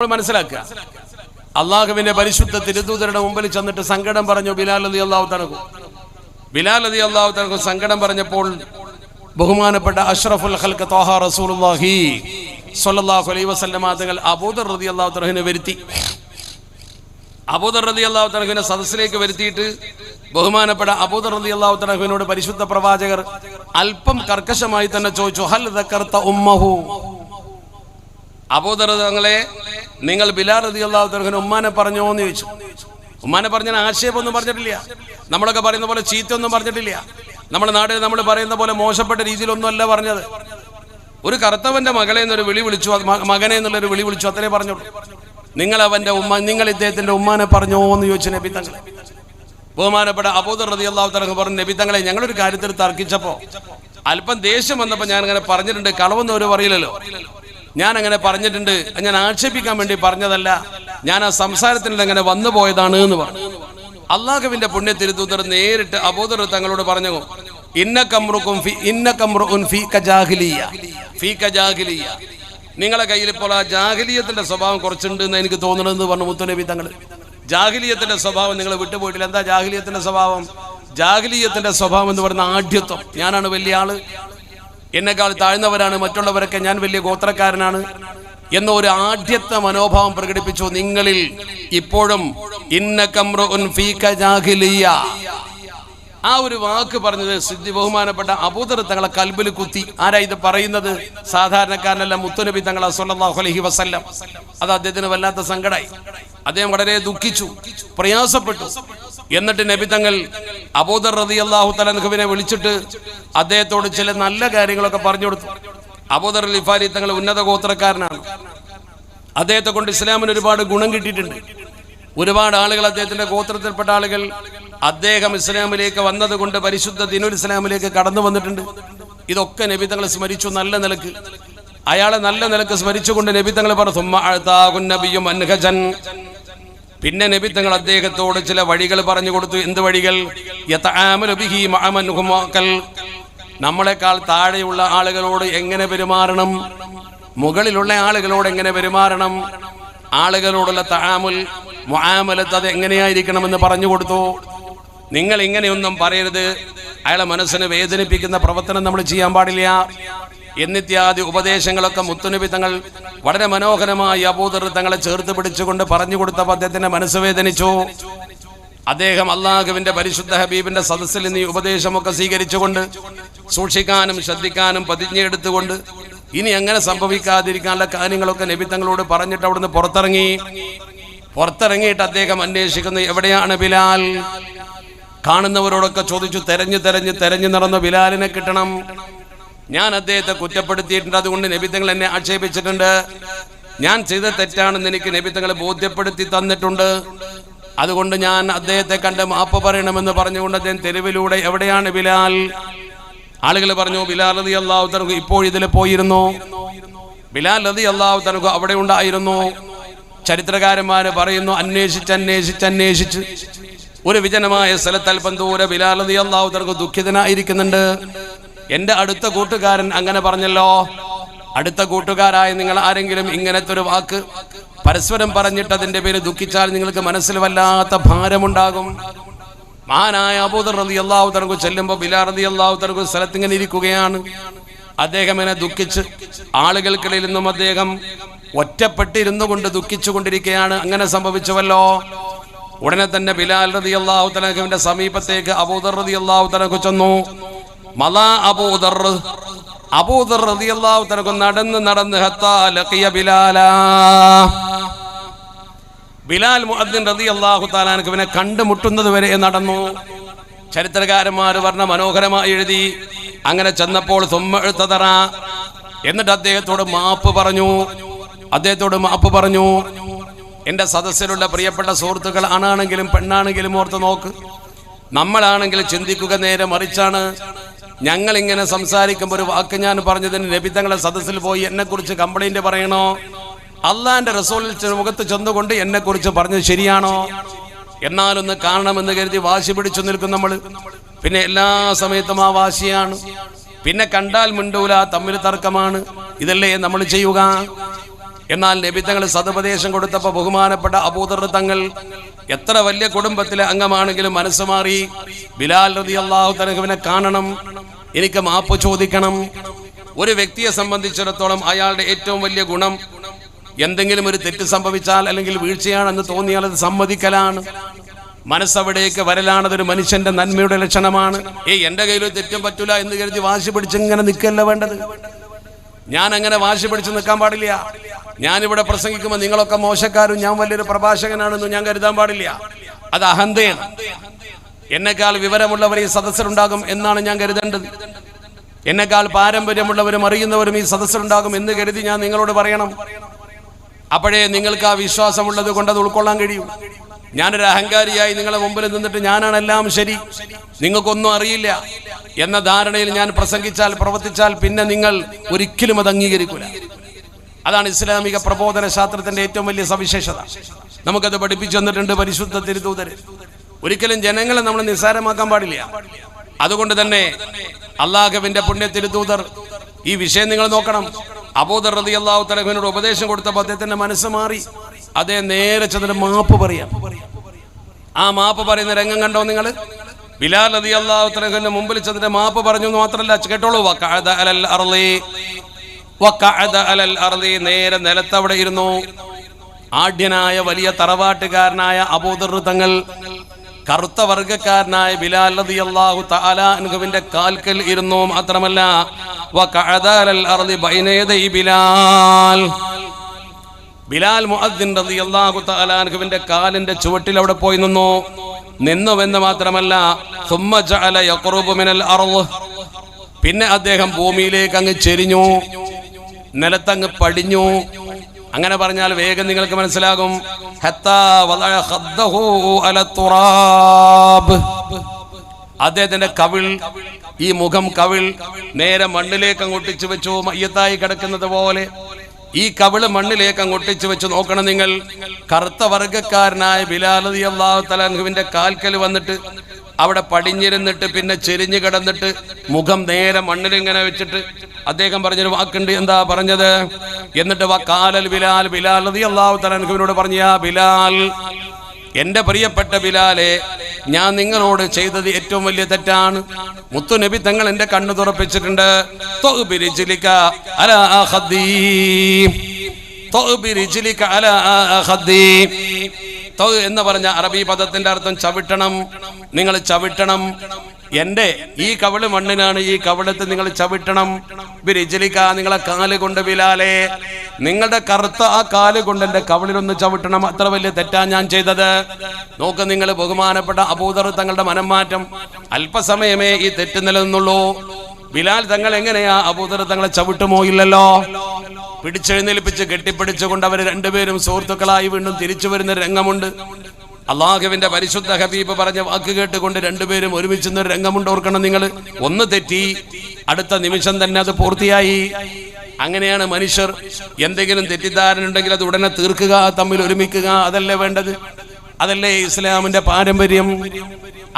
നമ്മൾ മനസ്സിലാക്കുക. അള്ളാഹുവിന്റെ പരിശുദ്ധ തിരുദൂതരുടെ മുമ്പിൽ ചെന്നിട്ട് സങ്കടം പറഞ്ഞു ബിലാൽ അലി അള്ളാഹു തനകു ബിലാൽ അലി അള്ളാഹു തനകു സങ്കടം പറഞ്ഞപ്പോൾ ബഹുമാനപ്പെട്ട അഷ്റഫുൽ ഹൽക്ക് തോഹ റസൂലുള്ളാഹി സ്വല്ലല്ലാഹു അലൈഹി വസല്ലമ തങ്ങൾ അബൂദർ റതി അള്ളാഹു തനഹിനെ വരുത്തി. അബൂദർ റതി അള്ളാഹു തനഹിനെ സദസ്സിലേക്ക് വരുത്തിയിട്ട് ബഹുമാനപ്പെട്ട അബൂദർ റതി അള്ളാഹു തനഹിനോട് പരിശുദ്ധ പ്രവാചകർ അല്പം കർക്കശമായി തന്നെ ചോദിച്ചു ഹൽ ഉമ്മഹു? അബൂദർ തങ്ങളെ നിങ്ങൾ ബിലാൽ റതി അള്ളാഹു ഉമ്മാനെ പറഞ്ഞോ എന്ന് ചോദിച്ചു. ഉമ്മാനെ പറഞ്ഞ ആക്ഷേപമൊന്നും പറഞ്ഞിട്ടില്ല. നമ്മളൊക്കെ പറയുന്ന പോലെ ചീത്തയൊന്നും പറഞ്ഞിട്ടില്ല. നമ്മുടെ നാട്ടിൽ നമ്മൾ പറയുന്ന പോലെ മോശപ്പെട്ട രീതിയിലൊന്നും അല്ല പറഞ്ഞത്. ഒരു കറുത്തവന്റെ മകളെ എന്നൊരു വിളി വിളിച്ചു മകനെ എന്നുള്ളൊരു വിളി വിളിച്ചു അത്രേ പറഞ്ഞോളൂ നിങ്ങൾ അവന്റെ ഉമ്മ നിങ്ങൾ ഇദ്ദേഹത്തിന്റെ ഉമ്മാനെ പറഞ്ഞോ എന്ന് ചോദിച്ചു നബി തങ്ങൾ. ബഹുമാനപ്പെട്ട അബൂദർ റതി അള്ളാഹു പറഞ്ഞു നബി തങ്ങളെ ഞങ്ങളൊരു കാര്യത്തിൽ തർക്കിച്ചപ്പോ അല്പം ദേഷ്യം വന്നപ്പോ ഞാൻ അങ്ങനെ പറഞ്ഞിട്ടുണ്ട് കളവെന്ന് ഒരു പറയില്ലല്ലോ. ഞാൻ അങ്ങനെ പറഞ്ഞിട്ടുണ്ട്. ഞാൻ ആക്ഷേപിക്കാൻ വേണ്ടി പറഞ്ഞതല്ല. ഞാൻ ആ സംസാരത്തിൽ അങ്ങനെ വന്നു പോയതാണ് എന്ന് പറഞ്ഞു. അള്ളാഹുവിന്റെ പുണ്യത്തിരുത്തൂതർ നേരിട്ട് അബോധർ തങ്ങളോട് പറഞ്ഞു നിങ്ങളെ കയ്യിൽ ഇപ്പോൾ ആ ജാഹിലിയത്തിന്റെ സ്വഭാവം കുറച്ചുണ്ട് എന്ന് എനിക്ക് തോന്നണമെന്ന് പറഞ്ഞു മുത്തുനബി തങ്ങൾ ജാഹിലിയത്തിന്റെ സ്വഭാവം നിങ്ങൾ വിട്ടുപോയിട്ടില്ല. എന്താ ജാഹിലിയത്തിന്റെ സ്വഭാവം? ജാഹിലിയത്തിന്റെ സ്വഭാവം എന്ന് പറയുന്ന ആഢ്യത്വം. ഞാനാണ് വലിയ ആൾ. എന്നെക്കാൾ താഴ്ന്നവരാണ് മറ്റുള്ളവരൊക്കെ ഞാൻ വലിയ ഗോത്രക്കാരനാണ് എന്ന ഒരു ആഢ്യത്വ മനോഭാവം പ്രകടിപ്പിച്ചു നിങ്ങളിൽ ഇപ്പോഴും. ആ ഒരു വാക്ക് പറഞ്ഞത് സിദ്ധി ബഹുമാനപ്പെട്ട അബൂദർ തങ്ങളെ കൽബിൽ കുത്തി. ആരാ ഇത് പറയുന്നത്? സാധാരണക്കാരനല്ല മുത്തുനബി തങ്ങളെ സൊല്ലാഹുലഹി വസല്ലം. അത് അദ്ദേഹത്തിന് വല്ലാത്ത സങ്കടമായി അദ്ദേഹം വളരെ ദുഃഖിച്ചു പ്രയാസപ്പെട്ടു. എന്നിട്ട് നബി തങ്ങൾ അബൂദർ റതി അള്ളാഹു തലൻഹുവിനെ വിളിച്ചിട്ട് അദ്ദേഹത്തോട് ചില നല്ല കാര്യങ്ങളൊക്കെ പറഞ്ഞു കൊടുത്തു. അബൂദർ ലിഫാരി തങ്ങൾ ഉന്നത ഗോത്രക്കാരനാണ്. അദ്ദേഹത്തെ കൊണ്ട് ഇസ്ലാമിന് ഒരുപാട് ഗുണം കിട്ടിയിട്ടുണ്ട്. ഒരുപാട് ആളുകൾ അദ്ദേഹത്തിന്റെ ഗോത്രത്തിൽപ്പെട്ട ആളുകൾ അദ്ദേഹം ഇസ്ലാമിലേക്ക് വന്നതുകൊണ്ട് പരിശുദ്ധ ദിനുൽ ഇസ്ലാമിലേക്ക് കടന്നു വന്നിട്ടുണ്ട്. ഇതൊക്കെ നബിതങ്ങൾ സ്മരിച്ചു നല്ല നിലയ്ക്ക്. അയാളെ നല്ല നിലയ്ക്ക് സ്മരിച്ചുകൊണ്ട് നബി തങ്ങൾ പറഞ്ഞു. പിന്നെ നബിത്തങ്ങൾ തങ്ങൾ അദ്ദേഹത്തോട് ചില വഴികൾ പറഞ്ഞു കൊടുത്തു. എന്ത് വഴികൾ. നമ്മളെക്കാൾ താഴെയുള്ള ആളുകളോട് എങ്ങനെ പെരുമാറണം? മുകളിലുള്ള ആളുകളോട് എങ്ങനെ പെരുമാറണം? ആളുകളോടുള്ള താമുൽ മുആമലത്ത് അത് എങ്ങനെയായിരിക്കണം എന്ന് പറഞ്ഞു കൊടുത്തു. നിങ്ങൾ ഇങ്ങനെയൊന്നും പറയരുത്. അയാളെ മനസ്സിനെ വേദനിപ്പിക്കുന്ന പ്രവർത്തനം നമ്മൾ ചെയ്യാൻ പാടില്ല. എന്നിത്യാദി ഉപദേശങ്ങളൊക്കെ മുത്തുനബി തങ്ങൾ വളരെ മനോഹരമായി അബൂദർ തങ്ങളെ ചേർത്ത് പിടിച്ചുകൊണ്ട് പറഞ്ഞു കൊടുത്ത അദ്ദേഹത്തിന്റെ മനസ്സ് വേദനിച്ചു. അദ്ദേഹം അള്ളാഹുവിന്റെ പരിശുദ്ധ ഹബീബിന്റെ സദസ്സിൽ നിന്ന് ഈ ഉപദേശമൊക്കെ സ്വീകരിച്ചുകൊണ്ട് സൂക്ഷിക്കാനും ശ്രദ്ധിക്കാനും പ്രതിജ്ഞയെടുത്തുകൊണ്ട് ഇനി അങ്ങനെ സംഭവിക്കാതിരിക്കാനുള്ള കാര്യങ്ങളൊക്കെ നബി തങ്ങളോട് പറഞ്ഞിട്ട് അവിടുന്ന് പുറത്തിറങ്ങി. പുറത്തിറങ്ങിയിട്ട് അദ്ദേഹം അന്വേഷിക്കുന്നത് എവിടെയാണ് ബിലാൽ? കാണുന്നവരോടൊക്കെ ചോദിച്ചു തെരഞ്ഞു തെരഞ്ഞു തെരഞ്ഞു നടന്ന ബിലാലിനെ കിട്ടണം. ഞാൻ അദ്ദേഹത്തെ കുറ്റപ്പെടുത്തിയിട്ടുണ്ട്. അതുകൊണ്ട് നബിത്തങ്ങൾ എന്നെ ആക്ഷേപിച്ചിട്ടുണ്ട്. ഞാൻ ചെയ്ത തെറ്റാണെന്ന് എനിക്ക് നബിത്തങ്ങളെ ബോധ്യപ്പെടുത്തി തന്നിട്ടുണ്ട്. അതുകൊണ്ട് ഞാൻ അദ്ദേഹത്തെ കണ്ട് മാപ്പ് പറയണമെന്ന് പറഞ്ഞുകൊണ്ട് അദ്ദേഹം തെരുവിലൂടെ എവിടെയാണ് ബിലാൽ? ആളുകൾ പറഞ്ഞു ബിലാൽ അതി അള്ളാഹു തനക്ക് ഇപ്പോൾ ഇതിൽ പോയിരുന്നു. ബിലാൽ അതി അള്ളാഹു തനക്ക് അവിടെ ഉണ്ടായിരുന്നു. ചരിത്രകാരന്മാര് പറയുന്നു അന്വേഷിച്ച് അന്വേഷിച്ച് അന്വേഷിച്ച്. ഒരു വിജനമായ സ്ഥലത്ത് അല്പം ദൂരെ ബിലാൽ റതി അള്ളാഹു ദുഃഖിതനായിരിക്കുന്നുണ്ട്. എന്റെ അടുത്ത കൂട്ടുകാരൻ അങ്ങനെ പറഞ്ഞല്ലോ. അടുത്ത കൂട്ടുകാരായ നിങ്ങൾ ആരെങ്കിലും ഇങ്ങനത്തെ ഒരു വാക്ക് പരസ്പരം പറഞ്ഞിട്ട് അതിന്റെ പേര് ദുഃഖിച്ചാൽ നിങ്ങൾക്ക് മനസ്സിൽ വല്ലാത്ത ഭാരമുണ്ടാകും. മഹാനായ അബൂദർ റതി അള്ളാഹു തർക്കു ചെല്ലുമ്പോൾ ബിലാ റതി അള്ളാഹു തർക്കു സ്ഥലത്ത് ഇങ്ങനെ ഇരിക്കുകയാണ്. അദ്ദേഹം എന്നെ ദുഃഖിച്ച് ആളുകൾക്കിടയിൽ നിന്നും അദ്ദേഹം ഒറ്റപ്പെട്ടിരുന്നു കൊണ്ട് ദുഃഖിച്ചു കൊണ്ടിരിക്കുകയാണ്. അങ്ങനെ സംഭവിച്ചുവല്ലോ. ഉടനെ തന്നെ ബിലാൽ റതി അള്ളാഹു തലഹുവിന്റെ സമീപത്തേക്ക് അബൂദർ റതി അള്ളാഹു തലഹു ചെന്നു. മലാ അബൂദർ അബൂദർ റതി അള്ളാഹു തലഹു നടന്ന് നടന്ന് ഹത്താ ലഖിയ ബിലാലാ. ബിലാൽ മുഅദ്ദിൻ റതി അള്ളാഹു താലാനക്ക് കണ്ടുമുട്ടുന്നത് വരെ നടന്നു. ചരിത്രകാരന്മാർ പറഞ്ഞ മനോഹരമായി എഴുതി. അങ്ങനെ ചെന്നപ്പോൾ സുമ്മ എഴുത്തതറ എന്നിട്ട് അദ്ദേഹത്തോട് മാപ്പ് പറഞ്ഞു. അദ്ദേഹത്തോട് മാപ്പ് പറഞ്ഞു. എന്റെ സദസ്സിലുള്ള പ്രിയപ്പെട്ട സുഹൃത്തുക്കൾ ആണാണെങ്കിലും പെണ്ണാണെങ്കിലും ഓർത്ത് നോക്ക്. നമ്മളാണെങ്കിൽ ചിന്തിക്കുക നേരെ മറിച്ചാണ്. ഞങ്ങൾ ഇങ്ങനെ സംസാരിക്കുമ്പോൾ ഒരു വാക്ക് ഞാൻ പറഞ്ഞതിന് രബിതങ്ങളെ സദസ്സിൽ പോയി എന്നെക്കുറിച്ച് കംപ്ലൈന്റ് പറയണോ? അള്ളാന്റെ റസോളിൽ മുഖത്ത് ചെന്നുകൊണ്ട് എന്നെ കുറിച്ച് പറഞ്ഞത് ശരിയാണോ? എന്നാലൊന്ന് കാണണമെന്ന് കരുതി വാശി പിടിച്ചു നിൽക്കും നമ്മൾ പിന്നെ എല്ലാ സമയത്തും ആ വാശിയാണ്. പിന്നെ കണ്ടാൽ മിണ്ടൂല തമ്മിൽ തർക്കമാണ്. ഇതല്ലേ നമ്മൾ ചെയ്യുക? എന്നാൽ നബി തങ്ങൾ സതുപദേശം കൊടുത്തപ്പോൾ ബഹുമാനപ്പെട്ട അബൂദർ തങ്ങൾ എത്ര വലിയ കുടുംബത്തിലെ അംഗമാണെങ്കിലും മനസ്സ് മാറി ബിലാൽ റതി അള്ളാഹു തലഹുവിനെ കാണണം എനിക്ക് മാപ്പ് ചോദിക്കണം. ഒരു വ്യക്തിയെ സംബന്ധിച്ചിടത്തോളം അയാളുടെ ഏറ്റവും വലിയ ഗുണം എന്തെങ്കിലും ഒരു തെറ്റ് സംഭവിച്ചാൽ അല്ലെങ്കിൽ വീഴ്ചയാണെന്ന് തോന്നിയാൽ അത് സമ്മതിക്കലാണ്. മനസ്സവിടേക്ക് വരലാണ് ഒരു മനുഷ്യന്റെ നന്മയുടെ ലക്ഷണമാണ്. ഏയ് എന്റെ കയ്യിൽ തെറ്റും പറ്റൂല എന്ന് കരുതി വാശി പിടിച്ച് ഇങ്ങനെ നിൽക്കല്ല വേണ്ടത്? ഞാൻ അങ്ങനെ വാശി പിടിച്ച് നിൽക്കാൻ പാടില്ല. ഞാനിവിടെ പ്രസംഗിക്കുമ്പോൾ നിങ്ങളൊക്കെ മോശക്കാരും ഞാൻ വലിയൊരു പ്രഭാഷകനാണെന്ന് ഞാൻ കരുതാൻ പാടില്ല. അത് അഹന്തയാണ്. എന്നെക്കാൾ വിവരമുള്ളവർ ഈ സദസ്സിലുണ്ടാകും എന്നാണ് ഞാൻ കരുതേണ്ടത്. എന്നെക്കാൾ പാരമ്പര്യമുള്ളവരും അറിയുന്നവരും ഈ സദസ്സിലുണ്ടാകും എന്ന് കരുതി ഞാൻ നിങ്ങളോട് പറയണം. അപ്പോഴേ നിങ്ങൾക്ക് ആ വിശ്വാസമുള്ളത് കൊണ്ട് അത് ഉൾക്കൊള്ളാൻ കഴിയും. ഞാനൊരു അഹങ്കാരിയായി നിങ്ങളെ മുമ്പിൽ നിന്നിട്ട് ഞാനാണ് എല്ലാം ശരി. നിങ്ങൾക്കൊന്നും അറിയില്ല എന്ന ധാരണയിൽ ഞാൻ പ്രസംഗിച്ചാൽ പ്രവർത്തിച്ചാൽ പിന്നെ നിങ്ങൾ ഒരിക്കലും അത് അംഗീകരിക്കൂല. അതാണ് ഇസ്ലാമിക പ്രബോധന ശാസ്ത്രത്തിന്റെ ഏറ്റവും വലിയ സവിശേഷത. നമുക്കത് പഠിപ്പിച്ചു തന്നിട്ടുണ്ട് പരിശുദ്ധ തിരുതൂതര് ഒരിക്കലും ജനങ്ങളെ നമ്മൾ നിസ്സാരമാക്കാൻ പാടില്ല. അതുകൊണ്ട് തന്നെ അള്ളാഹുവിന്റെ പുണ്യ തിരുതൂതർ ഈ വിഷയം നിങ്ങൾ നോക്കണം. അബൂദർ റതി അള്ളാഹു തലഹുവിനോട് ഉപദേശം കൊടുത്തപ്പോൾ അദ്ദേഹത്തിന്റെ മനസ്സ് മാറി. അദ്ദേഹം നേരെ ചെന്നിട്ട് മാപ്പ് പറയാം. ആ മാപ്പ് പറയുന്ന രംഗം കണ്ടോ നിങ്ങൾ? ബിലാൽ റതി അള്ളാഹു തലഹുവിന്റെ മുമ്പിൽ ചെന്നിട്ട് മാപ്പ് പറഞ്ഞു എന്ന് മാത്രമല്ല കേട്ടോളൂ നേരെ നിലത്തവിടെ ഇരുന്നു. ആഢ്യനായ വലിയ തറവാട്ടുകാരനായ അബൂദർ തങ്ങൾ കറുത്ത വർഗക്കാരനായ ബിലാൽ റളിയല്ലാഹു തആല അൻഹുവിന്റെ കാൽക്കൽ ഇരുന്നു. മാത്രമല്ല ബിലാൽ. ബിലാൽ മുഅദ്ദിൻ കാലിന്റെ ചുവട്ടിൽ അവിടെ പോയി നിന്നു. നിന്നുവെന്ന് മാത്രമല്ല ജഅല പിന്നെ അദ്ദേഹം ഭൂമിയിലേക്ക് അങ്ങ് ചെരിഞ്ഞു. നിലത്തങ്ങ് പടിഞ്ഞു. അങ്ങനെ പറഞ്ഞാൽ വേഗം നിങ്ങൾക്ക് മനസ്സിലാകും. അദ്ദേഹത്തിന്റെ കവിൾ ഈ മുഖം കവിൾ നേരെ മണ്ണിലേക്ക് അങ്ങ് ഒട്ടിച്ചു വെച്ചു മയ്യത്തായി കിടക്കുന്നത് പോലെ. ഈ കവിൾ മണ്ണിലേക്ക് അങ്ങ് വെച്ച് നോക്കണം നിങ്ങൾ. കറുത്ത വർഗക്കാരനായ ബിലാലതി അള്ളാഹു തലാൻഹുവിന്റെ കാൽക്കൽ വന്നിട്ട് അവിടെ പടിഞ്ഞിരുന്നിട്ട് പിന്നെ ചെരിഞ്ഞു കിടന്നിട്ട് മുഖം നേരെ മണ്ണിലിങ്ങനെ വെച്ചിട്ട് അദ്ദേഹം പറഞ്ഞൊരു വാക്കുണ്ട്. എന്താ പറഞ്ഞത്? എന്നിട്ട് വക്കാലൽ ബിലാൽ ബിലാൽ അള്ളാഹു തലാൻഹുവിനോട് പറഞ്ഞു "യാ ബിലാൽ എന്റെ പ്രിയപ്പെട്ട ബിലാലെ ഞാൻ നിങ്ങളോട് ചെയ്തത് ഏറ്റവും വലിയ തെറ്റാണ്. മുത്തു നബി തങ്ങൾ എന്റെ കണ്ണു തുറപ്പിച്ചിട്ടുണ്ട്. എന്ന് പറഞ്ഞ അറബി പദത്തിന്റെ അർത്ഥം ചവിട്ടണം. നിങ്ങൾ ചവിട്ടണം. എന്റെ ഈ കവിൾ മണ്ണിനാണ് ഈ കവളത്ത് നിങ്ങൾ ചവിട്ടണം. ബിരിജലിക്ക നിങ്ങളെ കാൽ കൊണ്ട് ബിലാലെ. നിങ്ങളുടെ കറുത്ത ആ കാൽ കൊണ്ട് എന്റെ കവിളിലൊന്ന് ചവിട്ടണം. അത്ര വലിയ തെറ്റാ ഞാൻ ചെയ്തത്. നോക്ക് നിങ്ങൾ ബഹുമാനപ്പെട്ട അബൂദർ തങ്ങളുടെ മനംമാറ്റം. അല്പസമയമേ ഈ തെറ്റ് നിലനിന്നുള്ളൂ. ബിലാൽ തങ്ങൾ എങ്ങനെയാ അബൂദർ തങ്ങളെ ചവിട്ടുമോ ഇല്ലല്ലോ? പിടിച്ചെഴുന്നേൽപ്പിച്ച് കെട്ടിപ്പിടിച്ചുകൊണ്ട് അവർ രണ്ടുപേരും സുഹൃത്തുക്കളായി വീണ്ടും തിരിച്ചു വരുന്ന രംഗമുണ്ട്. അള്ളാഹുവിന്റെ പരിശുദ്ധ ഹബീബ് പറഞ്ഞ വാക്ക് കേട്ടുകൊണ്ട് രണ്ടുപേരും ഒരുമിച്ച് ഒരു രംഗമുണ്ട് ഓർക്കണം നിങ്ങൾ. ഒന്ന് തെറ്റി അടുത്ത നിമിഷം തന്നെ അത് പൂർത്തിയായി. അങ്ങനെയാണ് മനുഷ്യർ എന്തെങ്കിലും തെറ്റിദ്ധാരണ ഉണ്ടെങ്കിൽ അത് ഉടനെ തീർക്കുക തമ്മിൽ ഒരുമിക്കുക അതല്ലേ വേണ്ടത്? അതല്ലേ ഇസ്ലാമിന്റെ പാരമ്പര്യം?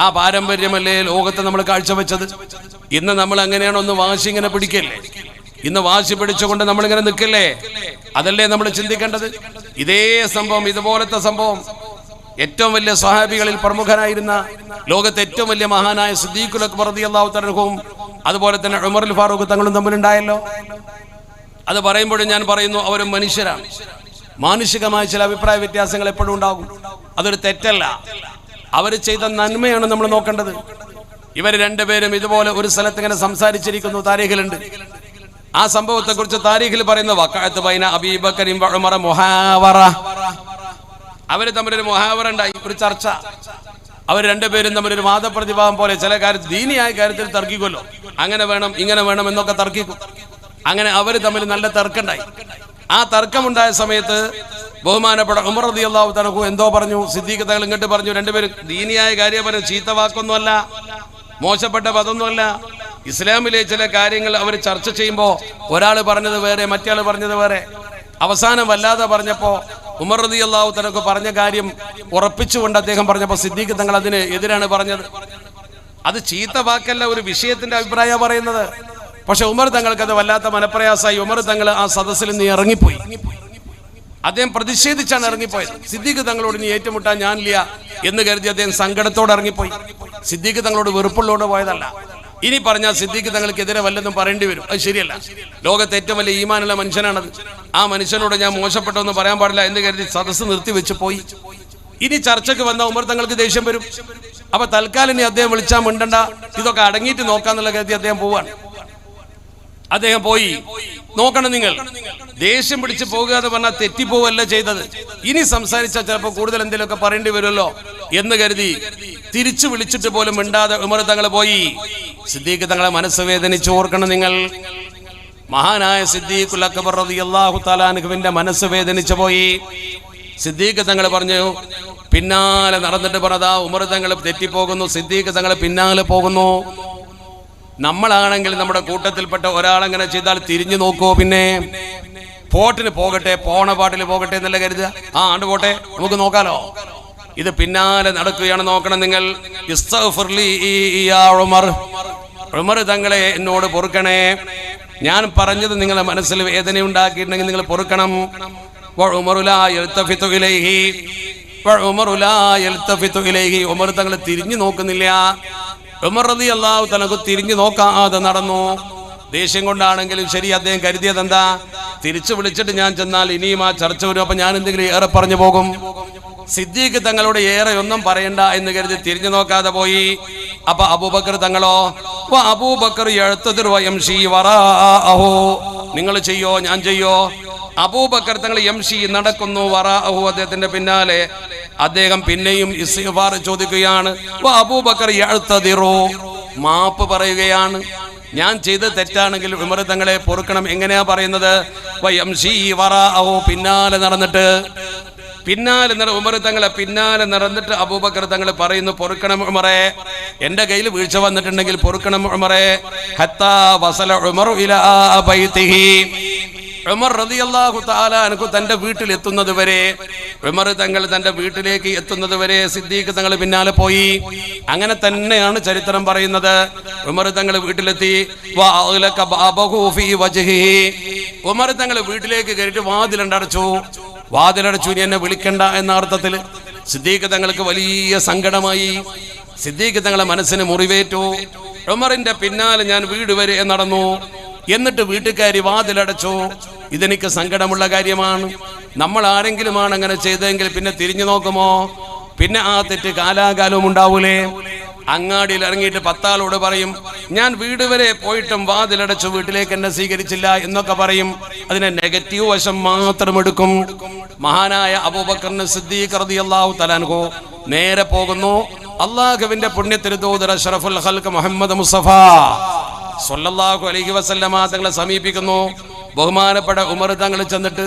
ആ പാരമ്പര്യമല്ലേ ലോകത്തെ നമ്മൾ കാഴ്ചവെച്ചത്? ഇന്ന് നമ്മൾ അങ്ങനെയാണ് ഒന്ന് വാശി ഇങ്ങനെ പിടിക്കല്ലേ? ഇന്ന് വാശി പിടിച്ചുകൊണ്ട് നമ്മളിങ്ങനെ നിൽക്കല്ലേ? അതല്ലേ നമ്മൾ ചിന്തിക്കേണ്ടത്? ഇതേ സംഭവം ഇതുപോലത്തെ സംഭവം ഏറ്റവും വലിയ സ്വഹാബികളിൽ പ്രമുഖനായിരുന്ന ലോകത്തെ ഏറ്റവും വലിയ മഹാനായ സിദ്ദീഖുൽ അക്ബർ റളിയല്ലാഹു അതുപോലെ തന്നെ ഉമറുൽ ഫാറൂഖ് തങ്ങളും തമ്മിലുണ്ടായല്ലോ? അത് പറയുമ്പോഴും ഞാൻ പറയുന്നു അവരും മനുഷ്യരാണ്. മാനുഷികമായ ചില അഭിപ്രായ വ്യത്യാസങ്ങൾ എപ്പോഴും ഉണ്ടാകും. അതൊരു തെറ്റല്ല. അവർ ചെയ്ത നന്മയാണ് നമ്മൾ നോക്കേണ്ടത്. ഇവർ രണ്ടുപേരും ഇതുപോലെ ഒരു സ്ഥലത്ത് ഇങ്ങനെ സംസാരിച്ചിരിക്കുന്നു താരീഖിലുണ്ട്. ആ സംഭവത്തെ കുറിച്ച് താരീഖിൽ പറയുന്ന വക്കാലത്ത് പൈന അബീബക്കരിം വഉമറ മുഹാവറ. അവർ തമ്മിലൊരു മുഹാവറ ഉണ്ടായി ഒരു ചർച്ച. അവർ രണ്ടുപേരും തമ്മിൽ ഒരു വാദപ്രതിഭാവം പോലെ ചില കാര്യത്തിൽ ദീനിയായ കാര്യത്തിൽ തർക്കിക്കുമല്ലോ. അങ്ങനെ വേണം ഇങ്ങനെ വേണം എന്നൊക്കെ തർക്കിക്കും. അങ്ങനെ അവർ തമ്മിൽ നല്ല തർക്കമുണ്ടായി ആ തർക്കമുണ്ടായ സമയത്ത് ബഹുമാനപ്പെട്ട ഉമർ റതി അള്ളാഹു തനക്കു എന്തോ പറഞ്ഞു സിദ്ദീഖ് തങ്ങൾ ഇങ്ങോട്ട് പറഞ്ഞു രണ്ടുപേരും ദീനിയായ കാര്യം പറഞ്ഞു ചീത്ത വാക്കൊന്നുമല്ല മോശപ്പെട്ട പദമൊന്നുമല്ല. ഇസ്ലാമിലെ ചില കാര്യങ്ങൾ അവർ ചർച്ച ചെയ്യുമ്പോൾ ഒരാൾ പറഞ്ഞത് വേറെ മറ്റേ പറഞ്ഞത് വേറെ. അവസാനം വല്ലാതെ പറഞ്ഞപ്പോൾ ഉമർ റതി അള്ളാഹു തനക്ക് പറഞ്ഞ കാര്യം ഉറപ്പിച്ചുകൊണ്ട് അദ്ദേഹം പറഞ്ഞപ്പോൾ സിദ്ദീഖ് തങ്ങൾ അതിന് എതിരാണ് പറഞ്ഞത്. അത് ചീത്ത വാക്കല്ല ഒരു വിഷയത്തിന്റെ അഭിപ്രായമാണ് പറയുന്നത്. പക്ഷെ ഉമർ തങ്ങൾക്ക് അത് വല്ലാത്ത മനപ്രയാസമായി. ഉമർ തങ്ങൾ ആ സദസ്സിൽ നിന്ന് ഇറങ്ങിപ്പോയി. അദ്ദേഹം പ്രതിഷേധിച്ചാണ് ഇറങ്ങിപ്പോയത്. സിദ്ദീഖ് തങ്ങളോട് ഇനി ഏറ്റുമുട്ടാൻ ഞാനില്ല എന്ന് കരുതി അദ്ദേഹം സങ്കടത്തോടെ ഇറങ്ങിപ്പോയി. സിദ്ദീഖ് തങ്ങളോട് വെറുപ്പുള്ളോട് പോയതല്ല. ഇനി പറഞ്ഞാൽ സിദ്ദീഖ് തങ്ങൾക്കെതിരെ വല്ലതും പറയേണ്ടി വരും. അത് ശരിയല്ല. ലോകത്തെ ഏറ്റവും വലിയ ഈമാനുള്ള മനുഷ്യനാണത്. ആ മനുഷ്യനോട് ഞാൻ മോശപ്പെട്ടൊന്നും പറയാൻ പാടില്ല എന്ന് കരുതി സദസ്സ് നിർത്തിവെച്ച് പോയി. ഇനി ചർച്ചയ്ക്ക് വന്ന ഉമർ തങ്ങൾക്ക് ദേഷ്യം വരും. അപ്പൊ തൽക്കാലം ഇനി അദ്ദേഹം വിളിച്ചാൽ മിണ്ടണ്ട. ഇതൊക്കെ അടങ്ങിയിട്ട് നോക്കാന്നുള്ള കരുതി അദ്ദേഹം പോവാണ്. അദ്ദേഹം പോയി. നോക്കണം നിങ്ങൾ. ദേഷ്യം പിടിച്ച് പോകുക എന്ന് പറഞ്ഞാൽ തെറ്റിപ്പോവല്ല ചെയ്തത്. ഇനി സംസാരിച്ചാൽ ചിലപ്പോൾ കൂടുതൽ എന്തെങ്കിലുമൊക്കെ പറയേണ്ടി വരുമല്ലോ എന്ന് കരുതി തിരിച്ചു വിളിച്ചിട്ട് പോലും മിണ്ടാതെ ഉമർ തങ്ങൾ പോയി. സിദ്ദീഖ് തങ്ങളെ മനസ്സ് വേദനിച്ച് ഓർക്കണം നിങ്ങൾ. മഹാനായ സിദ്ദീഖുൽ അക്ബർ അള്ളാഹു തആലാനുവിന്റെ മനസ്സ് വേദനിച്ചു പോയി. സിദ്ദീഖ് തങ്ങൾ പറഞ്ഞു പിന്നാലെ നടന്നിട്ട് പറഞ്ഞതാ ഉമർ തങ്ങൾ തെറ്റിപ്പോകുന്നു സിദ്ദീഖ് തങ്ങൾ പിന്നാലെ പോകുന്നു. നമ്മളാണെങ്കിൽ നമ്മുടെ കൂട്ടത്തിൽപ്പെട്ട ഒരാളങ്ങനെ ചെയ്താൽ തിരിഞ്ഞു നോക്കുമോ പിന്നെ. പോട്ടിന് പോകട്ടെ പോണ പാട്ടിൽ പോകട്ടെ എന്നല്ല കരുതുക? ആ ആണ്ട് പോട്ടെ നമുക്ക് നോക്കാലോ. ഇത് പിന്നാലെ നടക്കുകയാണ് നോക്കണം നിങ്ങൾ. ഉമർ. തങ്ങളെ എന്നോട് പൊറുക്കണേ. ഞാൻ പറഞ്ഞത് നിങ്ങളെ മനസ്സിൽ വേദന ഉണ്ടാക്കിയിട്ടുണ്ടെങ്കിൽ നിങ്ങൾ പൊറുക്കണം. ഉമർ തങ്ങൾ തിരിഞ്ഞു നോക്കുന്നില്ല. ഉമർ അള്ളാഹു തനക്ക് തിരിഞ്ഞു നോക്കാതെ നടന്നു? ദേഷ്യം കൊണ്ടാണെങ്കിലും ശരി അദ്ദേഹം കരുതിയത് എന്താ തിരിച്ചു വിളിച്ചിട്ട് ഞാൻ ചെന്നാൽ ഇനിയും ആ ചർച്ച വരും. അപ്പൊ ഞാൻ എന്തെങ്കിലും ഏറെ പറഞ്ഞു പോകും? സിദ്ദീഖ് തങ്ങളോട് ഏറെ ഒന്നും പറയണ്ട എന്ന് കരുതി തിരിഞ്ഞു നോക്കാതെ പോയി. അപ്പൊ അബൂബക്കർ തങ്ങളോ? "വ അബൂബക്കർ വറാഅഹു. നിങ്ങൾ ചെയ്യോ? ഞാൻ ചെയ്യോ? അബൂബക്കർ തങ്ങൾ എം നടക്കുന്നു വറാഅഹു അദ്ദേഹത്തിന്റെ പിന്നാലെ. അദ്ദേഹം പിന്നെയും ഇസ്തിഫാർ ചോദിക്കുകയാണ് "വ അബൂബക്കർ മാപ്പ് പറയുകയാണ് ഞാൻ ചെയ്ത തെറ്റാണെങ്കിൽ ഉമർ തങ്ങളെ പൊറുക്കണം. എങ്ങനെയാ പറയുന്നത്? പിന്നാലെ നടന്നിട്ട് പിന്നാലെ നട ഉമർ തങ്ങളെ പിന്നാലെ നടന്നിട്ട് അബൂബക്കർ തങ്ങൾ പറയുന്നു പൊറുക്കണം ഉമറെ. എന്റെ കയ്യിൽ വീഴ്ച വന്നിട്ടുണ്ടെങ്കിൽ പൊറുക്കണം ഉമറേ. ഹത്താ വസല ബൈതിഹി ഉമർ റളിയല്ലാഹു തആല അൻഹു തന്റെ വീട്ടിൽ എത്തുന്നത് വരെ ഉമർ തങ്ങൾ തന്റെ വീട്ടിലേക്ക് എത്തുന്നത് വരെ സിദ്ദീഖ് തങ്ങൾ പിന്നാലെ പോയി. അങ്ങനെ തന്നെയാണ് ചരിത്രം പറയുന്നത്. ഉമർ തങ്ങൾ വീട്ടിലെത്തി. ഉമർ തങ്ങൾ വീട്ടിലേക്ക് കയറിയിട്ട് വാതിലടച്ചു. വാതിലടച്ചു എന്നെ വിളിക്കണ്ട എന്ന അർത്ഥത്തിൽ സിദ്ദീഖ് തങ്ങൾക്ക് വലിയ സങ്കടമായി. സിദ്ദീഖ് തങ്ങളെ മനസ്സിന് മുറിവേറ്റു. ഉമറിന്റെ പിന്നാലെ ഞാൻ വീട് വരെ നടന്നു. എന്നിട്ട് വീട്ടുകാരി വാതിലടച്ചു? ഇതെനിക്ക് സങ്കടമുള്ള കാര്യമാണ്. നമ്മൾ ആരെങ്കിലുമാണ് അങ്ങനെ ചെയ്തതെങ്കിൽ പിന്നെ തിരിഞ്ഞു നോക്കുമോ? പിന്നെ ആ തെറ്റ് കാലാകാലവും ഉണ്ടാവൂലേ? അങ്ങാടിയിൽ ഇറങ്ങിയിട്ട് പത്താളോട് പറയും ഞാൻ വീട് വരെ പോയിട്ടും വാതിലടച്ചു വീട്ടിലേക്ക് എന്നെ സ്വീകരിച്ചില്ല എന്നൊക്കെ പറയും. അതിനെ നെഗറ്റീവ് വശം മാത്രം എടുക്കും. മഹാനായ അബൂബക്കറിന് സിദ്ദീഖ് റളിയല്ലാഹു തലാൻഹു നേരെ പോകുന്നു. അള്ളാഹുവിന്റെ പുണ്യത്തിരുതോദർ അഷ്റഫുൽ ഹൽക്ക് മുഹമ്മദ് മുസ്തഫ. സല്ലല്ലാഹു അലഹി വസല്ലമ തങ്ങളെ സമീപിക്കുന്നു. ബഹുമാനപ്പെട്ട ഉമർ തങ്ങൾ ചെന്നിട്ട്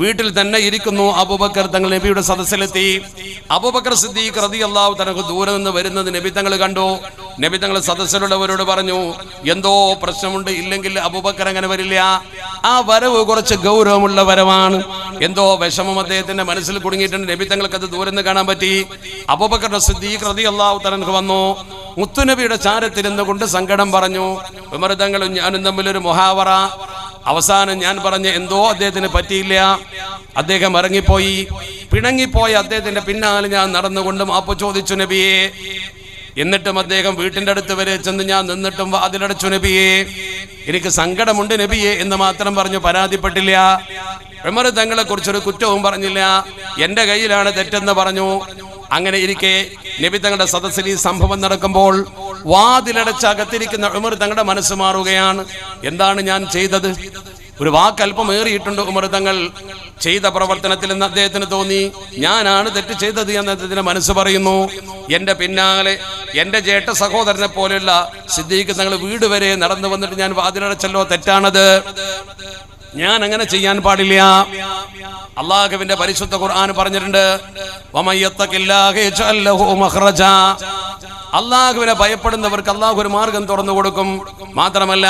വീട്ടിൽ തന്നെ ഇരിക്കുന്നു. അബുബക്കർ തങ്ങൾ നബിയുടെ സദസ്സിലെത്തി. അബൂബക്കർ സിദ്ദീഖ് അള്ളാഹു തനക്ക് ദൂരെ നിന്ന് വരുന്നത് നബി തങ്ങൾ കണ്ടു. നബി തങ്ങൾ സദസ്സിലുള്ളവരോട് പറഞ്ഞു എന്തോ പ്രശ്നമുണ്ട്? ഇല്ലെങ്കിൽ അബുബക്കർ അങ്ങനെ വരില്ല. ആ വരവ് കുറച്ച് ഗൗരവമുള്ള വരവാണ്. എന്തോ വിഷമം അദ്ദേഹത്തിന്റെ മനസ്സിൽ കുടുങ്ങിയിട്ടുണ്ട്. നബി തങ്ങൾക്ക് അത് ദൂരെ നിന്ന് കാണാൻ പറ്റി. അബൂബക്കർ സിദ്ദീഖ് അള്ളാഹു തനക്ക് വന്നു. മുത്തുനബിയുടെ ചാരത്തിരുന്നു കൊണ്ട് സങ്കടം പറഞ്ഞു. വിമൃതങ്ങളും ഞാനും തമ്മിലൊരു മുഹാവറ. അവസാനം ഞാൻ പറഞ്ഞ എന്തോ അദ്ദേഹത്തിന് പറ്റിയില്ല. അദ്ദേഹം ഇറങ്ങിപ്പോയി. പിണങ്ങിപ്പോയ അദ്ദേഹത്തിന്റെ പിന്നാലെ ഞാൻ നടന്നുകൊണ്ട് മാപ്പ് ചോദിച്ചു നബിയെ എന്നിട്ടും അദ്ദേഹം വീട്ടിന്റെ അടുത്ത് വരെ ചെന്ന് ഞാൻ നിന്നിട്ടും അതിലടച്ചു നബിയെ എനിക്ക് സങ്കടമുണ്ട് നബിയെ എന്ന് മാത്രം പറഞ്ഞു പരാതിപ്പെട്ടില്ല. ഉമർ തങ്ങളെ കുറിച്ചൊരു കുറ്റവും പറഞ്ഞില്ല. എന്റെ കയ്യിലാണ് തെറ്റെന്ന് പറഞ്ഞു. അങ്ങനെ ഇരിക്കെ നബി തങ്ങളുടെ സദസ്സിൽ ഈ സംഭവം നടക്കുമ്പോൾ വാതിലടച്ച് അകത്തിരിക്കുന്ന ഉമർ തങ്ങളുടെ മനസ്സ് മാറുകയാണ്. എന്താണ് ഞാൻ ചെയ്തത്? ഒരു വാക്കല്പം ഏറിയിട്ടുണ്ട് ഉമർ തങ്ങൾ. ചെയ്ത പ്രവർത്തനത്തിൽ നിന്ന് അദ്ദേഹത്തിന് തോന്നി ഞാനാണ് തെറ്റ് ചെയ്തത് എന്ന് അദ്ദേഹത്തിന്റെ മനസ്സ് പറയുന്നു. എന്റെ പിന്നാലെ എന്റെ ജേട്ട സഹോദരനെ പോലെയുള്ള സിദ്ദീഖ് തങ്ങൾ വീട് വരെ നടന്നു വന്നിട്ട് ഞാൻ വാതിലടച്ചല്ലോ തെറ്റാണത്. ഞാൻ അങ്ങനെ ചെയ്യാൻ പാടില്ല അള്ളാഹുവിന്റെ പരിശുദ്ധ ഖുർആൻ പറഞ്ഞിട്ടുണ്ട്. അള്ളാഹുവിനെ ഭയപ്പെടുന്നവർക്ക് അള്ളാഹു ഒരു മാർഗം തുറന്നു കൊടുക്കും മാത്രമല്ല.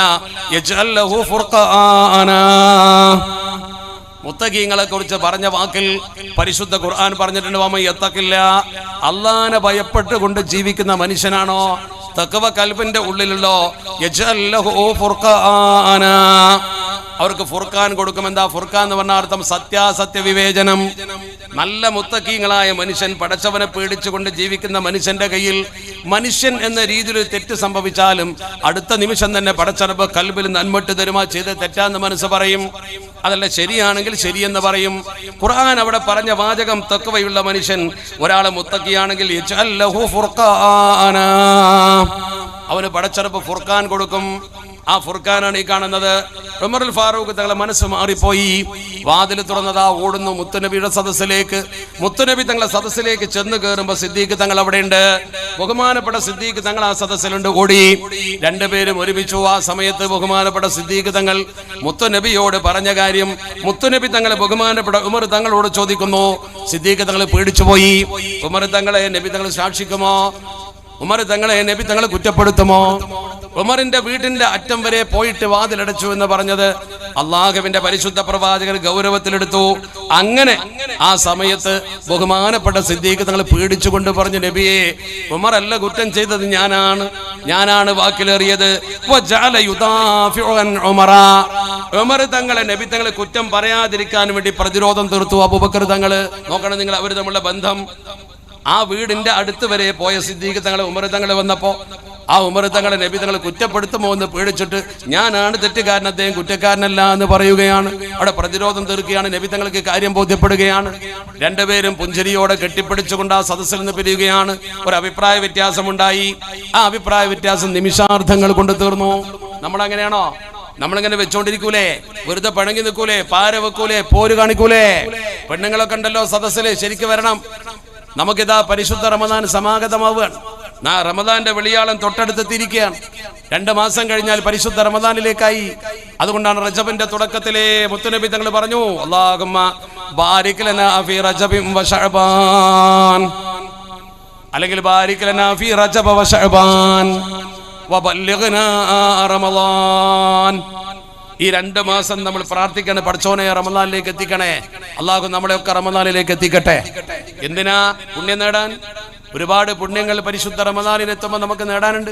മുത്തകീങ്ങളെ കുറിച്ച് പറഞ്ഞ വാക്കിൽ പരിശുദ്ധ ഖുർആൻ പറഞ്ഞിട്ടുണ്ട് വമയ്യത്തക്കില്ല ഭയപ്പെട്ട് ഭയപ്പെട്ടുകൊണ്ട് ജീവിക്കുന്ന മനുഷ്യനാണോ തക്കവ കൽബിന്റെ ഉള്ളിലുള്ളോ യജ്അൽ ലഹു ഫുർഖാനാ. അവർക്ക് ഫുർഖാൻ കൊടുക്കും. എന്താ ഫുർഖാൻ എന്ന് പറഞ്ഞ അർത്ഥം സത്യാസത്യ വിവേചനം. നല്ല മുത്തക്കീങ്ങളായ മനുഷ്യൻ പടച്ചവനെ പേടിച്ചുകൊണ്ട് ജീവിക്കുന്ന മനുഷ്യന്റെ കയ്യിൽ മനുഷ്യൻ എന്ന രീതിയിൽ തെറ്റ് സംഭവിച്ചാലും അടുത്ത നിമിഷം തന്നെ പടച്ചടപ്പ് കൽബിൽ നന്മട്ട് തരുമാ ചെയ്ത് തെറ്റാന്ന് മനസ്സ് പറയും. അതല്ല ശരിയാണെങ്കിൽ ശരിയെന്ന് പറയും. ഖുർആൻ അവിടെ പറഞ്ഞ വാചകം തക്കവയുള്ള മനുഷ്യൻ ഒരാൾ മുത്തക്കിയാണെങ്കിൽ. അവന് പടച്ചറപ്പ് ഫുർഖാൻ കൊടുക്കും. ആ ഫുർഖാനാണ് ഈ കാണുന്നത്. ഉമറുൽ ഫാറൂഖ് തങ്ങളെ മനസ്സ് മാറിപ്പോയി. വാതിൽ തുറന്നതാ ഓടുന്നു മുത്തുനബിയുടെ സദസ്സിലേക്ക്. മുത്തുനബി തങ്ങളെ സദസ്സിലേക്ക് ചെന്ന് കയറുമ്പോൾ സിദ്ദീഖ് തങ്ങൾ അവിടെയുണ്ട്. ബഹുമാനപ്പെട്ട സിദ്ദീഖ് തങ്ങൾ ആ സദസ്സിലുണ്ട് ഓടി രണ്ടുപേരും ഒരുമിച്ചു. ആ സമയത്ത് ബഹുമാനപ്പെട്ട സിദ്ദീഖ് തങ്ങൾ മുത്തുനബിയോട് പറഞ്ഞ കാര്യം മുത്തുനബി തങ്ങളെ ബഹുമാനപ്പെട്ട ഉമർ തങ്ങളോട് ചോദിക്കുന്നു. സിദ്ദീഖ് തങ്ങൾ പേടിച്ചുപോയി. ഉമർ തങ്ങളെ നബി തങ്ങൾ സാക്ഷിക്കുമോ? ഉമർ തങ്ങളെ നബി തങ്ങളെ കുറ്റപ്പെടുത്തുമോ? ഉമറിന്റെ വീടിന്റെ അറ്റം വരെ പോയിട്ട് വാതിലടച്ചു എന്ന് പറഞ്ഞത് അള്ളാഹുവിന്റെ പരിശുദ്ധ പ്രവാചകർ ഗൗരവത്തിലെടുത്തു. അങ്ങനെ ആ സമയത്ത് ബഹുമാനപ്പെട്ട സിദ്ദീഖ് തങ്ങൾ പേടിച്ചുകൊണ്ട് പറഞ്ഞു നബിയെ ഉമർ അല്ല കുറ്റം ചെയ്തത് ഞാനാണ്. ഞാനാണ് വാക്കിലേറിയത്. ഉമർ തങ്ങളെ നബി തങ്ങളെ കുറ്റം പറയാതിരിക്കാൻ വേണ്ടി പ്രതിരോധം തീർത്തു അബുബക്കർ തങ്ങൾ. നോക്കണം നിങ്ങൾ അവർ തമ്മിലുള്ള ബന്ധം. ആ വീടിന്റെ അടുത്ത് വരെ പോയ സിദ്ദീഖ് തങ്ങളെ ഉമർ തങ്ങളെ വന്നപ്പോ ആ ഉമർ തങ്ങളെ നബി തങ്ങളെ കുറ്റപ്പെടുത്തുമോ എന്ന് പേടിച്ചിട്ട് ഞാനാണ് തെറ്റുകാരൻ അദ്ദേഹം കുറ്റക്കാരനല്ല എന്ന് പറയുകയാണ്. അവിടെ പ്രതിരോധം തീർക്കുകയാണ് നബി തങ്ങൾക്ക് കാര്യം ബോധ്യപ്പെടുകയാണ്. രണ്ടുപേരും പുഞ്ചരിയോടെ കെട്ടിപ്പിടിച്ചുകൊണ്ട് ആ സദസ്സിൽ നിന്ന് പിരിയുകയാണ്. ഒരു അഭിപ്രായ വ്യത്യാസമുണ്ടായി. ആ അഭിപ്രായ വ്യത്യാസം നിമിഷാർത്ഥങ്ങൾ കൊണ്ട് തീർന്നു. നമ്മൾ അങ്ങനെയാണോ നമ്മളിങ്ങനെ വെച്ചോണ്ടിരിക്കൂലേ? വെറുതെ പണങ്ങി നിൽക്കൂലേ? പാര വെക്കൂലേ? പോര് കാണിക്കൂലേ? പെണ്ണുങ്ങളൊക്കെ ഉണ്ടല്ലോ സദസ്സിലെ ശരിക്ക് വരണം. നമുക്കിതാ പരിശുദ്ധ റമദാൻ സമാഗതമാവുകയാണ്. നാ റമദാന്റെ വെളിയാളം തൊട്ടടുത്തെത്തിയിരിക്കുകയാണ് രണ്ട് മാസം കഴിഞ്ഞാൽ പരിശുദ്ധ റമദാനിലേക്കായി. അതുകൊണ്ടാണ് റജബിന്റെ തുടക്കത്തിലെ മുത്തുനബി തങ്ങൾ പറഞ്ഞു റജബിൻ വ ശഅബാൻ അല്ലെങ്കിൽ റജബ വ ശഅബാൻ റമദാൻ. ഈ രണ്ട് മാസം നമ്മൾ പ്രാർത്ഥിക്കണേ പഠിച്ചോനെ റമദാനിലേക്ക് എത്തിക്കണേ. അള്ളാഹു നമ്മളെയൊക്കെ റമദാനിലേക്ക് എത്തിക്കട്ടെ. എന്തിനാ പുണ്യം നേടാൻ? ഒരുപാട് പുണ്യങ്ങൾ പരിശുദ്ധ റമദാനിലെത്തുമ്പോൾ നമുക്ക് നേടാനുണ്ട്.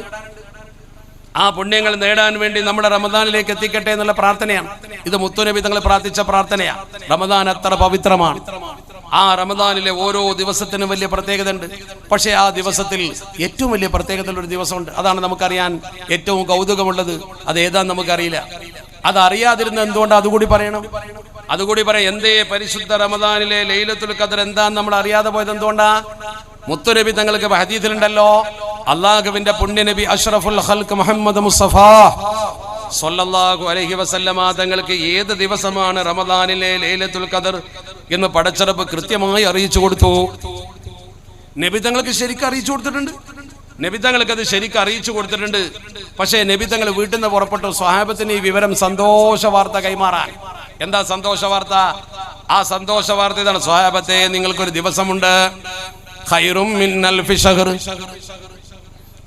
ആ പുണ്യങ്ങൾ നേടാൻ വേണ്ടി നമ്മുടെ റമദാനിലേക്ക് എത്തിക്കട്ടെ എന്നുള്ള പ്രാർത്ഥനയാണ്. ഇത് മുത്തുനബി തങ്ങൾ പ്രാർത്ഥിച്ച പ്രാർത്ഥനയാണ് റമദാൻ അത്ര പവിത്രമാണ്. ആ റമദാനിലെ ഓരോ ദിവസത്തിനും വലിയ പ്രത്യേകത ഉണ്ട് പക്ഷേ ആ ദിവസത്തിൽ ഏറ്റവും വലിയ പ്രത്യേകതയുള്ള ഒരു ദിവസമുണ്ട്. അതാണ് നമുക്കറിയാൻ ഏറ്റവും കൗതുകമുള്ളത്. അത് ഏതാന്ന് നമുക്കറിയില്ല. അത് അറിയാതിരുന്ന എന്തുകൊണ്ട് അതുകൂടി പറയണം? അതുകൂടി പറയാം എന്തേ പരിശുദ്ധ റമദാനിലെ ലൈലത്തുൽ ഖദർ എന്താന്ന് നമ്മൾ അറിയാതെ പോയത് എന്തുകൊണ്ടാ? മുത്തുനബി തങ്ങൾക്ക് ഹദീസിലുണ്ടല്ലോ അള്ളാഹുവിന്റെ പുണ്യനബി അഷ്റഫുൽ ഹൽക്ക് മുഹമ്മദ് മുസ്തഫ സല്ലല്ലാഹു അലൈഹി വസല്ലമ തങ്ങൾക്ക് ഏത് ദിവസമാണ് റമദാനിലെ ലൈലത്തുൽ ഖദർ എന്ന് പടച്ചറപ്പ് കൃത്യമായി അറിയിച്ചു കൊടുത്തു. നബി തങ്ങൾക്ക് ശരിക്കും അറിയിച്ചു കൊടുത്തിട്ടുണ്ട്. നബി തങ്ങൾക്ക് അത് ശരിക്കും അറിയിച്ചു കൊടുത്തിട്ടുണ്ട്. പക്ഷേ നബി തങ്ങൾ വീട്ടിൽ നിന്ന് പുറപ്പെട്ടു. സ്വഹാബത്തിന് ഈ വിവരം സന്തോഷ വാർത്ത കൈമാറാൻ. എന്താ സന്തോഷ വാർത്ത? ആ സന്തോഷ വാർത്ത ഇതാണ്. സ്വഹാബത്തെ നിങ്ങൾക്കൊരു ദിവസമുണ്ട്. ഖൈറും മിൻ അൽഫി ഷഹർ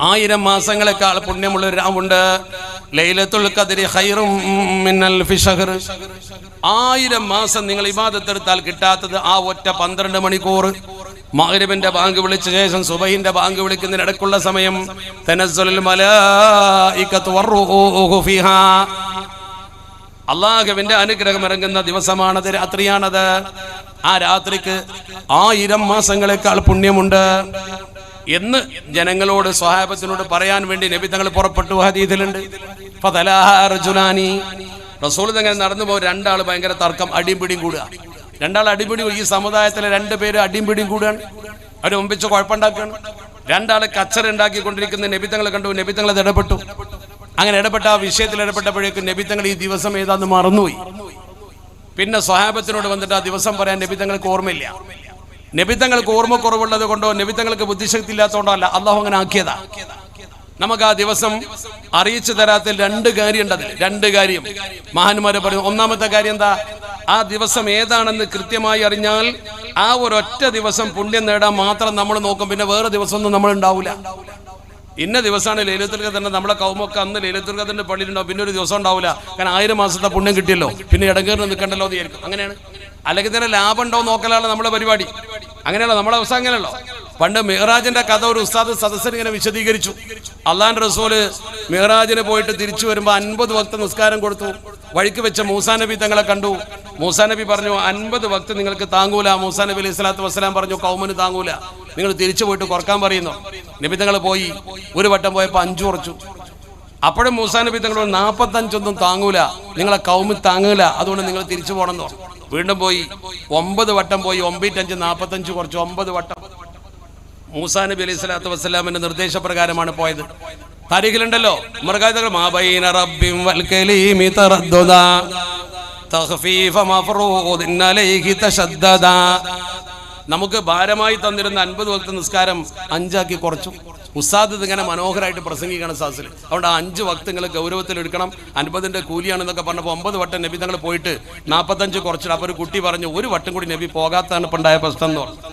ആയിരം മാസങ്ങളെക്കാൾ പുണ്യമുള്ള ഒരു രാവുണ്ട്. ലൈലത്തുൽ കതിരി ഹൈറും മിന്നൽ ഫിഷഹർ. ഷഹർ ആയിരം മാസം നിങ്ങൾ ഇബാദത്തെടുത്താൽ കിട്ടാത്തത് ആ ഒറ്റ പന്ത്രണ്ട് മണിക്കൂർ. മഗ്രിബിന്റെ ബാങ്ക് വിളിച്ച ശേഷം സുബൈന്റെ ബാങ്ക് വിളിക്കുന്നതിനിടക്കുള്ള സമയം. വറൂഹു ഫീഹാ. അള്ളാഹുവിന്റെ അനുഗ്രഹം ഇറങ്ങുന്ന ദിവസമാണത് രാത്രിയാണത്. ആ രാത്രിക്ക് ആയിരം മാസങ്ങളെക്കാൾ പുണ്യമുണ്ട്. എന്ന് ജനങ്ങളോട് സ്വഹാബത്തിനോട് പറയാൻ വേണ്ടി നബി തങ്ങൾ പുറപ്പെട്ടു. ഹദീദിലുണ്ട് ഫതലാഹ റജുലാനി. റസൂൽ തങ്ങൾ നടന്നു പോകും രണ്ടാൾ ഭയങ്കര തർക്കം അടിയും പിടിയും കൂടുക. രണ്ടാൾ അടിപിടി ഈ സമുദായത്തിലെ രണ്ട് പേര് പിടിയും കൂടുകയാണ്. അവർ ഒമ്പിച്ച് കുഴപ്പമുണ്ടാക്കുകയാണ്. രണ്ടാൾ കച്ചറ ഉണ്ടാക്കിക്കൊണ്ടിരിക്കുന്ന നബിത്തങ്ങൾ കണ്ടു. നബിത്തങ്ങൾ അത് ഇടപെട്ടു. അങ്ങനെ ഇടപെട്ട ആ വിഷയത്തിൽ ഇടപെട്ടപ്പോഴേക്കും നബിത്തങ്ങൾ ഈ ദിവസം ഏതാന്ന് മറന്നുപോയി. പിന്നെ സ്വഹാബത്തിനോട് വന്നിട്ട് ആ ദിവസം പറയാൻ നബിത്തങ്ങൾക്ക് ഓർമ്മയില്ല. നബിത്തങ്ങൾക്ക് ഓർമ്മ കുറവുള്ളത് കൊണ്ടോ നബിത്തങ്ങൾക്ക് ബുദ്ധിശക്തി ഇല്ലാത്തതുകൊണ്ടോ അല്ല. അള്ളാഹു അങ്ങനെ ആക്കിയതാ. നമുക്ക് ആ ദിവസം അറിയിച്ചു തരാത്ത രണ്ട് കാര്യം അതിൽ രണ്ട് കാര്യം. മഹാന്മാരെ പറഞ്ഞു ഒന്നാമത്തെ കാര്യം എന്താ? ആ ദിവസം ഏതാണെന്ന് കൃത്യമായി അറിഞ്ഞാൽ ആ ഒരൊറ്റ ദിവസം പുണ്യം നേടാൻ മാത്രം നമ്മൾ നോക്കും. പിന്നെ വേറെ ദിവസമൊന്നും നമ്മൾ ഉണ്ടാവില്ല ഇന്ന ദിവസമാണ് ലൈലത്തുൽ ഖദറിന്റെ നമ്മളെ കൗമൊക്കെ അന്ന് ലൈലത്തുൽ ഖദറിന്റെ പള്ളിയിലുണ്ടാവും. പിന്നെ ഒരു ദിവസം ഉണ്ടാവില്ല കാരണം ആയിരം മാസത്തെ പുണ്യം കിട്ടിയല്ലോ. പിന്നെ ഇടങ്ങേറിന് നിൽക്കണ്ടല്ലോ എന്ന് വിചാരിക്കും. അങ്ങനെയാണ്. അല്ലെങ്കിൽ തന്നെ ലാഭം ഉണ്ടോ നോക്കലാണ് നമ്മുടെ പരിപാടി. അങ്ങനെയല്ല നമ്മുടെ അവസ്ഥ അങ്ങനെയല്ലോ. പണ്ട് മെഹ്റാജിന്റെ കഥ ഒരു ഉസ്താദ് സദസ്സൻ ഇങ്ങനെ വിശദീകരിച്ചു. അള്ളാൻ റസൂൽ മെഹ്റാജിന് പോയിട്ട് തിരിച്ചു വരുമ്പോൾ അൻപത് വക്ത നിസ്കാരം കൊടുത്തു. വഴിക്ക് വെച്ച മൂസാ നബി തങ്ങളെ കണ്ടു. മൂസാ നബി പറഞ്ഞു അൻപത് വക്ത നിങ്ങൾക്ക് താങ്ങൂല. മൂസാ നബി അലൈഹി സ്വലാത്തു വസ്സലാം പറഞ്ഞു കൗമന് താങ്ങൂല. നിങ്ങൾ തിരിച്ചു പോയിട്ട് കുറയ്ക്കാൻ പറയുന്നു. നബി തങ്ങൾ പോയി. ഒരു വട്ടം പോയപ്പോൾ അഞ്ചു കുറച്ചു. അപ്പോഴും മൂസാ നബി തങ്ങളോട് നാൽപ്പത്തഞ്ചൊന്നും താങ്ങൂല. നിങ്ങളെ കൗമിൽ താങ്ങൂല. അതുകൊണ്ട് നിങ്ങൾ തിരിച്ചു പോകണം എന്ന് പറഞ്ഞു. വീണ്ടും പോയി ഒമ്പത് വട്ടം പോയി ഒമ്പത്തഞ്ച് നാൽപ്പത്തഞ്ച് കുറച്ച് ഒമ്പത് വട്ടം. മൂസാ നബി അലൈഹി സ്വലാത്തു വസ്സലാമിന്റെ നിർദ്ദേശപ്രകാരമാണ് പോയത്. താരീഖിലുണ്ടല്ലോ നമുക്ക് ഭാരമായി തന്നിരുന്ന അൻപത് വക്ത നിസ്കാരം അഞ്ചാക്കി കുറച്ചു. ഉസ്താദ് ഇതിങ്ങനെ മനോഹരമായിട്ട് പ്രസംഗിക്കണം സാസിൽ അതുകൊണ്ട് ആ അഞ്ച് വക്തങ്ങൾ ഗൗരവത്തിൽ എടുക്കണം. അൻപതിന്റെ കൂലിയാണെന്നൊക്കെ പറഞ്ഞപ്പോൾ ഒമ്പത് വട്ടം നബി തങ്ങൾ പോയിട്ട് നാൽപ്പത്തഞ്ച് കുറച്ചിട്ട് അപ്പോൾ ഒരു കുട്ടി പറഞ്ഞു ഒരു വട്ടം കൂടി നബി പോകാത്തതാണ് ഇപ്പം ഉണ്ടായ പ്രശ്നം എന്ന് പറഞ്ഞു.